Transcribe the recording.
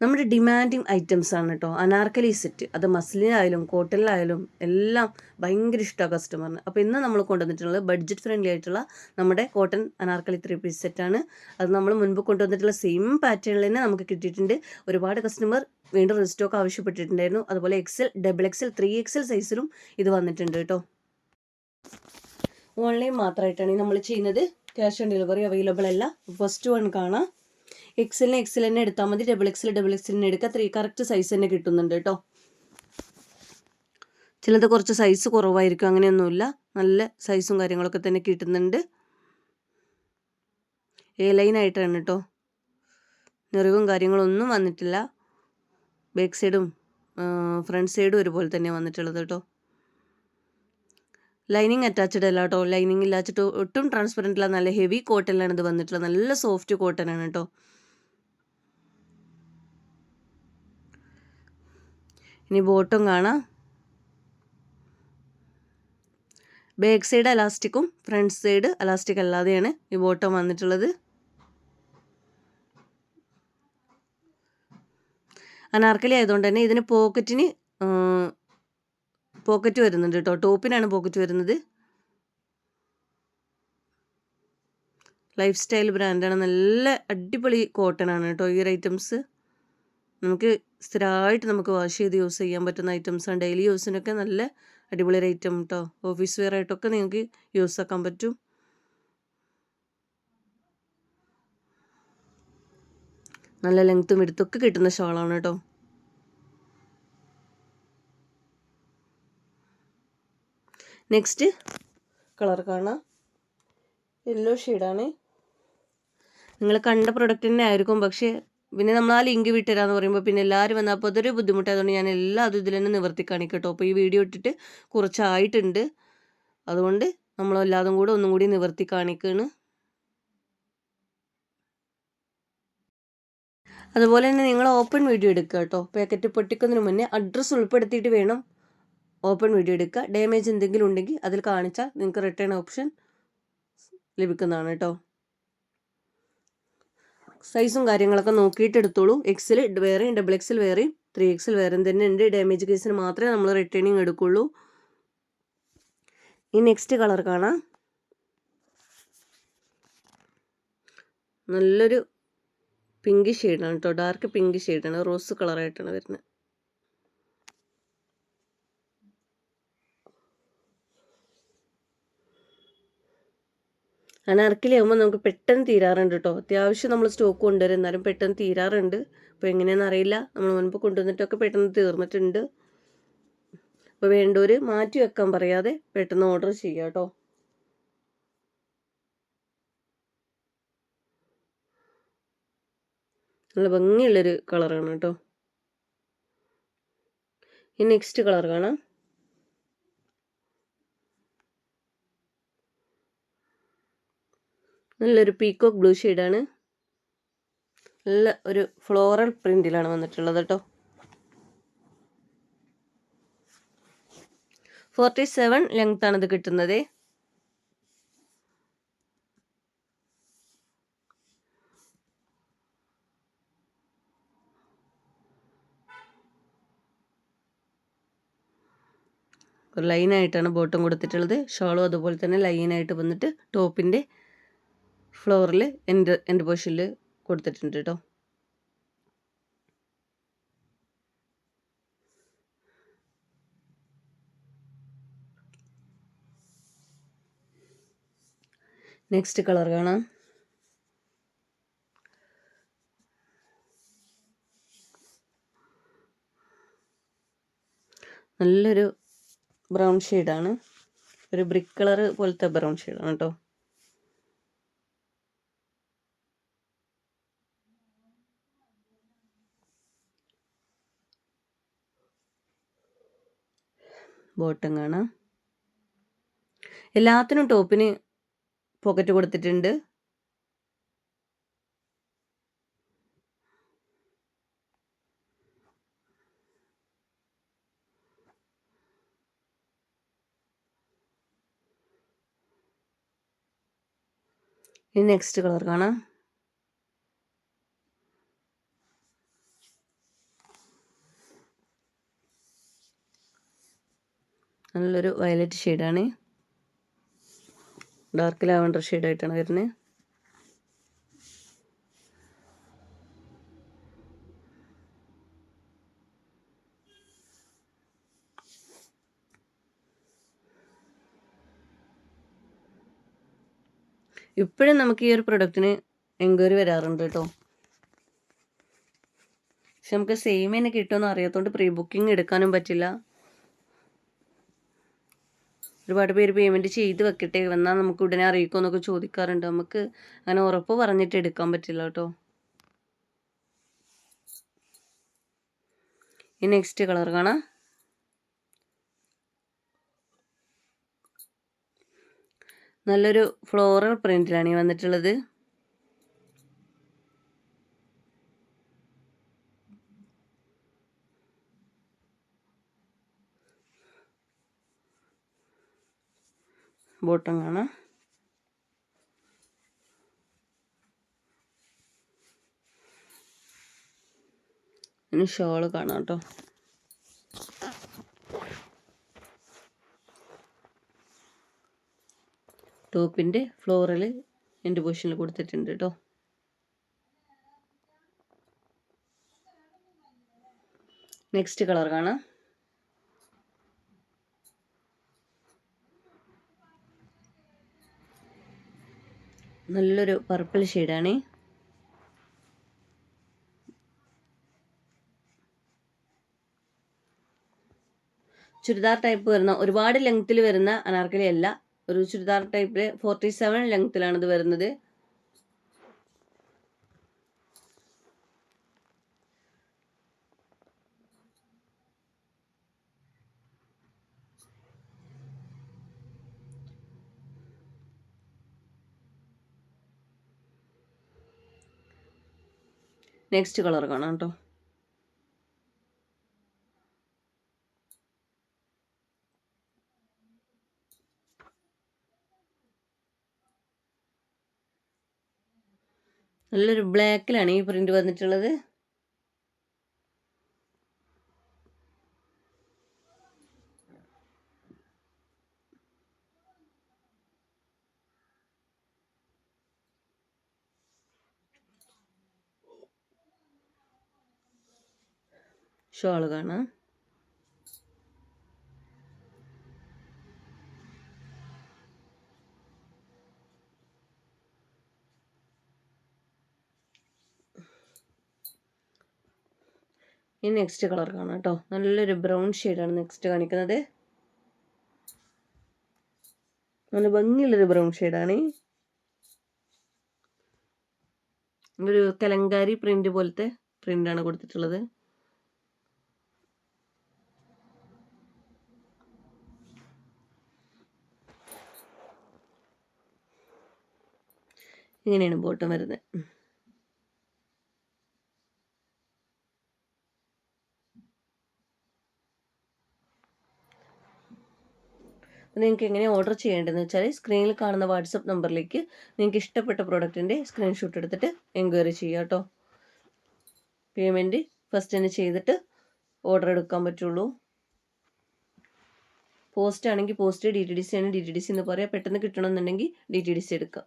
നമ്മുടെ demanding items ആണ് കേട്ടോ അനാർക്കലി സെറ്റ് അത് മസ്ലിനായാലും കോട്ടണിലായാലും എല്ലാം ഭയങ്കര ഇഷ്ടമാണ് കസ്റ്റമറിന് അപ്പോൾ ഇന്ന് നമ്മൾ കൊണ്ടുവന്നിട്ടുള്ളത് ബഡ്ജറ്റ് ഫ്രണ്ട്ലി ആയിട്ടുള്ള നമ്മുടെ കോട്ടൺ അനാർക്കലി ത്രീ പീസ് സെറ്റാണ് അത് നമ്മൾ മുൻപ് കൊണ്ടുവന്നിട്ടുള്ള സെയിം പാറ്റേണിൽ തന്നെ നമുക്ക് കിട്ടിയിട്ടുണ്ട്. ഒരുപാട് കസ്റ്റമർ വീണ്ടും റിസ്റ്റോക്ക് ആവശ്യപ്പെട്ടിട്ടുണ്ടായിരുന്നു. അതുപോലെ XL double XL three XL സൈസിലും ഇത് വന്നിട്ടുണ്ട് കേട്ടോ ഓൺലൈൻ മാത്രമായിട്ടാണ് നമ്മൾ ചെയ്യുന്നത്. ക്യാഷ് ഓൺ ഡെലിവറി അവൈലബിൾ അല്ല. ഫസ്റ്റ് വൺ കാണാം. എക്സലിന് എക്സൽ തന്നെ എടുത്താൽ മതി. ഡബിൾ എക്സൽ ഡബിൾ എക്സലിന് എടുക്കുക ത്രീ കറക്റ്റ് സൈസ് തന്നെ കിട്ടുന്നുണ്ട് കേട്ടോ. ചിലത് കുറച്ച് സൈസ് കുറവായിരിക്കും. അങ്ങനെയൊന്നുമില്ല. നല്ല സൈസും കാര്യങ്ങളൊക്കെ തന്നെ കിട്ടുന്നുണ്ട്. എ ലൈൻ ലൈനായിട്ടാണ് കേട്ടോ. നിറവും കാര്യങ്ങളൊന്നും വന്നിട്ടില്ല. ബാക്ക് സൈഡും ഫ്രണ്ട് സൈഡും ഒരുപോലെ തന്നെ വന്നിട്ടുള്ളത് കേട്ടോ. ലൈനിങ് അറ്റാച്ച്ഡ് അല്ല കേട്ടോ. ലൈനിങ് ഇല്ലാച്ചിട്ട് ഒട്ടും ട്രാൻസ്പെറന്റ് അല്ല. നല്ല ഹെവി കോട്ടനിലാണ് ഇത് വന്നിട്ടുള്ളത്. നല്ല സോഫ്റ്റ് കോട്ടൺ ആണ് കേട്ടോ. ഇനി ബോട്ടും കാണാം. ബാക്ക് സൈഡ് അലാസ്റ്റിക്കും ഫ്രണ്ട് സൈഡ് അലാസ്റ്റിക് അല്ലാതെയാണ് ഈ ബോട്ടം വന്നിട്ടുള്ളത്. അനാർക്കലി ആയതുകൊണ്ട് തന്നെ ഇതിന് പോക്കറ്റിന് പോക്കറ്റ് വരുന്നുണ്ട് കേട്ടോ. ടോപ്പിനാണ് പോക്കറ്റ് വരുന്നത്. ലൈഫ് സ്റ്റൈൽ ബ്രാൻഡാണ്. നല്ല അടിപൊളി കോട്ടൺ ആണ് കേട്ടോ ഈ ഐറ്റംസ്. നമുക്ക് സ്ഥിരമായിട്ട് നമുക്ക് വാഷ് ചെയ്ത് യൂസ് ചെയ്യാൻ പറ്റുന്ന ഐറ്റംസാണ് ഡെയിലി യൂസിനൊക്കെ നല്ല അടിപൊളി ഒരു ഐറ്റം കേട്ടോ ഓഫീസ് വെയർ ആയിട്ടൊക്കെ നിങ്ങൾക്ക് യൂസ് ആക്കാൻ പറ്റും. നല്ല ലെങ്ത്തും എടുത്തൊക്കെ കിട്ടുന്ന ഷോളാണ് കേട്ടോ നെക്സ്റ്റ് കളർ കാണാം. യെല്ലോ ഷെയ്ഡാണ് നിങ്ങൾ കണ്ട പ്രൊഡക്റ്റ് തന്നെ ആയിരിക്കും. പക്ഷേ പിന്നെ നമ്മൾ ആ ലിങ്ക് വിട്ടുതരാന്ന് പറയുമ്പോൾ പിന്നെ എല്ലാവരും വന്നാൽ അപ്പോൾ അതൊരു ബുദ്ധിമുട്ടായതുകൊണ്ട് ഞാൻ എല്ലാം അതും ഇതിൽ തന്നെ നിവർത്തി കാണിക്കട്ടോ അപ്പോൾ ഈ വീഡിയോ ഇട്ടിട്ട് കുറച്ചായിട്ടുണ്ട്. അതുകൊണ്ട് നമ്മളെല്ലാതും കൂടെ ഒന്നും കൂടി നിവർത്തി കാണിക്കുകയാണ് അതുപോലെ തന്നെ നിങ്ങൾ ഓപ്പൺ വീഡിയോ എടുക്കുക കേട്ടോ. പാക്കറ്റ് പൊട്ടിക്കുന്നതിന് മുന്നേ അഡ്രസ്സ് ഉൾപ്പെടുത്തിയിട്ട് വേണം ഓപ്പൺ വീഡിയോ എടുക്കുക. ഡാമേജ് എന്തെങ്കിലും ഉണ്ടെങ്കിൽ അതിൽ കാണിച്ചാൽ നിങ്ങൾക്ക് റിട്ടേൺ ഓപ്ഷൻ ലഭിക്കുന്നതാണ് കേട്ടോ. സൈസും കാര്യങ്ങളൊക്കെ നോക്കിയിട്ട് എടുത്തോളൂ. എക്സിൽ വേറെയും ഡബിൾ എക്സിൽ വേറെയും ത്രീ എക്സിൽ വേറെയും തന്നെ ഉണ്ട്. ഡാമേജ് കേസിന് മാത്രമേ നമ്മൾ റിട്ടേണിങ് എടുക്കുള്ളൂ. ഈ നെക്സ്റ്റ് കളർ കാണാം. നല്ലൊരു പിങ്ക് ഷെയ്ഡാണ് കേട്ടോ ഡാർക്ക് പിങ്ക് ഷെയ്ഡാണ് റോസ് കളറായിട്ടാണ് വരുന്നത്. അനാർക്കിലാകുമ്പോൾ നമുക്ക് പെട്ടെന്ന് തീരാറുണ്ട് കേട്ടോ അത്യാവശ്യം നമ്മൾ സ്റ്റോക്ക് കൊണ്ടുവരും. എന്നാലും പെട്ടെന്ന് തീരാറുണ്ട്. അപ്പോൾ എങ്ങനെയാണെന്ന് അറിയില്ല. നമ്മൾ മുൻപ് കൊണ്ടുവന്നിട്ടൊക്കെ പെട്ടെന്ന് തീർന്നിട്ടുണ്ട്. അപ്പോൾ വേണ്ടവർ മാറ്റി വെക്കാൻ പറയാതെ പെട്ടെന്ന് ഓർഡർ ചെയ്യുക കേട്ടോ നല്ല ഭംഗിയുള്ളൊരു കളറാണ് കേട്ടോ ഈ നെക്സ്റ്റ് കളർ കാണാം. നല്ലൊരു പീക്കോക്ക് ബ്ലൂ ഷെയ്ഡാണ് നല്ല ഒരു ഫ്ലോറൽ പ്രിന്റിലാണ് വന്നിട്ടുള്ളത് കേട്ടോ ഫോർട്ടി സെവൻ ലെങ്ത് ഇത് കിട്ടുന്നത്. ഒരു ലൈനായിട്ടാണ് ബോട്ടം കൊടുത്തിട്ടുള്ളത്. ഷോളും അതുപോലെ തന്നെ ലൈനായിട്ട് വന്നിട്ട് ടോപ്പിന്റെ ഫ്ലോറിൽ എന്റെ എന്റെ പോഷനിൽ കൊടുത്തിട്ടുണ്ട് കേട്ടോ നെക്സ്റ്റ് കളർ കാണാം. നല്ലൊരു ബ്രൗൺ ഷെയ്ഡാണ് ഒരു ബ്രിക്ക് കളർ പോലത്തെ ബ്രൗൺ ഷെയ്ഡാണ് കേട്ടോ ബോട്ടം കാണാം. എല്ലാത്തിനും ടോപ്പിന് പോക്കറ്റ് കൊടുത്തിട്ടുണ്ട്. ഇനി നെക്സ്റ്റ് കളർ കാണാം. നല്ലൊരു വയലറ്റ് ഷെയ്ഡാണ് ഡാർക്ക് ലാവണ്ടർ ഷെയ്ഡായിട്ടാണ് വരുന്നത് ഇപ്പോഴും നമുക്ക് ഈ ഒരു പ്രൊഡക്റ്റിന് എൻക്വയറി വരാറുണ്ട് കേട്ടോ. പക്ഷെ നമുക്ക് സെയിം തന്നെ കിട്ടുമെന്ന് അറിയാത്തതുകൊണ്ട് പ്രീ ബുക്കിംഗ് എടുക്കാനും പറ്റില്ല. ഒരുപാട് പേര് പേയ്മെന്റ് ചെയ്ത് വെക്കട്ടെ വന്നാൽ നമുക്ക് ഉടനെ അറിയിക്കുമോ എന്നൊക്കെ ചോദിക്കാറുണ്ട്. നമുക്ക് അങ്ങനെ ഉറപ്പ് പറഞ്ഞിട്ട് എടുക്കാൻ പറ്റില്ല കേട്ടോ. ഈ നെക്സ്റ്റ് കളർ കാണാം. നല്ലൊരു ഫ്ലോറൽ പ്രിന്റിലാണ് ഈ വന്നിട്ടുള്ളത്. ബോട്ടം കാണാം ഇനി ഷോൾ കാണാം കേട്ടോ. ടോപ്പിന്റെ ഫ്ലോറിൽ എന്റെ പൊസിഷനിൽ കൊടുത്തിട്ടുണ്ട് കേട്ടോ. നെക്സ്റ്റ് കളർ കാണാം. നല്ലൊരു പർപ്പിൾ ഷെയ്ഡാണ് ചുരിദാർ ടൈപ്പ് വരുന്ന ഒരുപാട് ലെങ്ത്തിൽ വരുന്ന അനാർക്കലി അല്ല. ഒരു ചുരിദാർ ടൈപ്പിൽ ഫോർട്ടി സെവൻ ലെങ്ത്തിലാണ് ഇത് വരുന്നത്. നെക്സ്റ്റ് കളർ കാണാം കേട്ടോ. നല്ലൊരു ബ്ലാക്കിലാണ് ഈ പ്രിന്റ് വന്നിട്ടുള്ളത്. ഷോൾ കാണാം. ഇനി നെക്സ്റ്റ് കളർ കാണാം കേട്ടോ. നല്ലൊരു ബ്രൗൺ ഷെയ്ഡാണ് നെക്സ്റ്റ് കാണിക്കുന്നത്. നല്ല ഭംഗിയുള്ളൊരു ബ്രൗൺ ഷെയ്ഡാണ് ഒരു കലങ്കാരി പ്രിന്റ് പോലത്തെ പ്രിന്റാണ് കൊടുത്തിട്ടുള്ളത്. ഇങ്ങനെയാണ് ബോട്ടം വരുന്നത്. നിങ്ങൾക്ക് എങ്ങനെ ഓർഡർ ചെയ്യേണ്ടതെന്ന് വെച്ചാൽ സ്ക്രീനിൽ കാണുന്ന വാട്സപ്പ് നമ്പറിലേക്ക് നിങ്ങൾക്ക് ഇഷ്ടപ്പെട്ട പ്രോഡക്റ്റിന്റെ സ്ക്രീൻഷോട്ട് എടുത്തിട്ട് എൻക്വയറി ചെയ്യുക കേട്ടോ പേയ്മെന്റ് ഫസ്റ്റ് തന്നെ ചെയ്തിട്ട് ഓർഡർ എടുക്കാൻ പറ്റുള്ളൂ. പോസ്റ്റ് ആണെങ്കിൽ post D T D C ആണ് ഡി ടി ഡി സി എന്ന് പറയാം. പെട്ടെന്ന് കിട്ടണമെന്നുണ്ടെങ്കിൽ ഡി ടി ഡി സി എടുക്കാം.